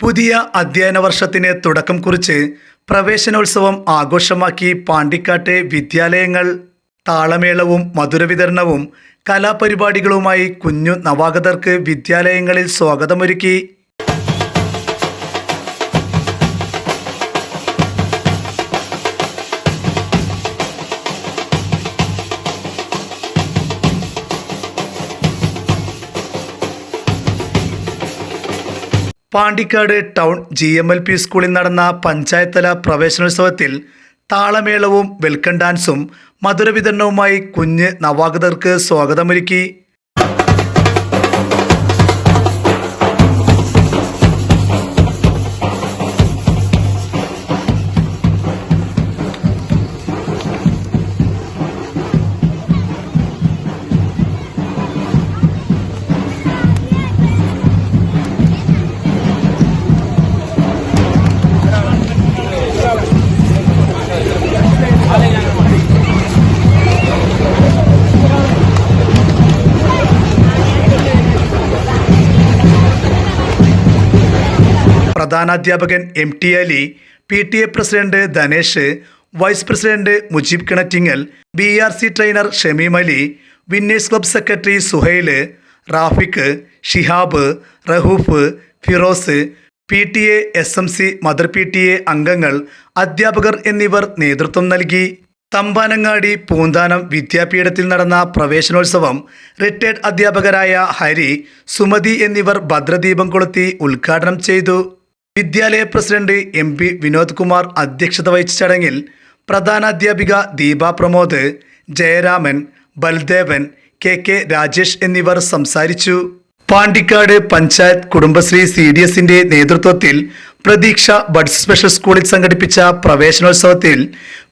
പുതിയ അധ്യയന വർഷത്തിന് തുടക്കം കുറിച്ച് പ്രവേശനോത്സവം ആഘോഷമാക്കി പാണ്ടിക്കാട്ടെ വിദ്യാലയങ്ങൾ താളമേളവും മധുരവിതരണവും കലാപരിപാടികളുമായി കുഞ്ഞു നവാഗതർക്ക് വിദ്യാലയങ്ങളിൽ സ്വാഗതമൊരുക്കി. Pandikkad town G M L P സ്കൂളിൽ നടന്ന പഞ്ചായത്തല പ്രവേശനോത്സവത്തിൽ താളമേളവും വെൽക്കം ഡാൻസും മധുരവിതരണവുമായി കുഞ്ഞ് നവാഗതർക്ക് സ്വാഗതമൊരുക്കി. പ്രധാനാധ്യാപകൻ M T Ali P T A president Dhanesh vice president Mujeeb Kinattingal B R C trainer Shameem Ali winners club secretary Suhail Rafiq Shihab Rauf Firoz P T A S M C mother P T A അംഗങ്ങൾ അധ്യാപകർ എന്നിവർ നേതൃത്വം നൽകി. തമ്പാനങ്ങാടി പൂന്താനം വിദ്യാപീഠത്തിൽ നടന്ന പ്രവേശനോത്സവം retired അധ്യാപകരായ ഹരി സുമതി എന്നിവർ ഭദ്രദീപം കൊളുത്തി ഉദ്ഘാടനം ചെയ്തു. വിദ്യാലയ president M P Vinod Kumar അധ്യക്ഷത വഹിച്ച ചടങ്ങിൽ പ്രധാനാധ്യാപിക ദീപ പ്രമോദ് ജയരാമൻ ബൽദേവൻ കെ കെ രാജേഷ് എന്നിവർ സംസാരിച്ചു. പാണ്ടിക്കാട് പഞ്ചായത്ത് കുടുംബശ്രീ സി ഡി എസിന്റെ നേതൃത്വത്തിൽ പ്രതീക്ഷ ബഡ്സ് സ്പെഷ്യൽ സ്കൂളിൽ സംഘടിപ്പിച്ച പ്രവേശനോത്സവത്തിൽ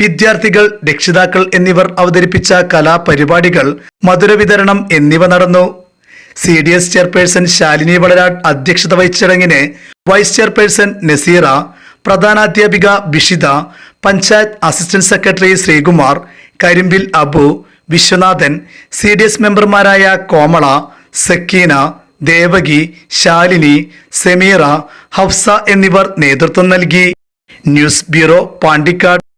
വിദ്യാർത്ഥികൾ രക്ഷിതാക്കൾ എന്നിവർ അവതരിപ്പിച്ച കലാപരിപാടികൾ മധുരവിതരണം എന്നിവ നടന്നു. C D S chairperson Shalini Valarad അധ്യക്ഷത വഹിച്ച ചടങ്ങിന് vice chairperson Naseera പ്രധാനാധ്യാപിക Bishitha panchayat assistant secretary Sreekumar Karimbil Abu Viswanathan C D S മെമ്പർമാരായ കോമള സക്കീന ദേവകി ശാലിനി സെമീറ ഹഫ്സ എന്നിവർ നേതൃത്വം നൽകി. News bureau Pandikkad.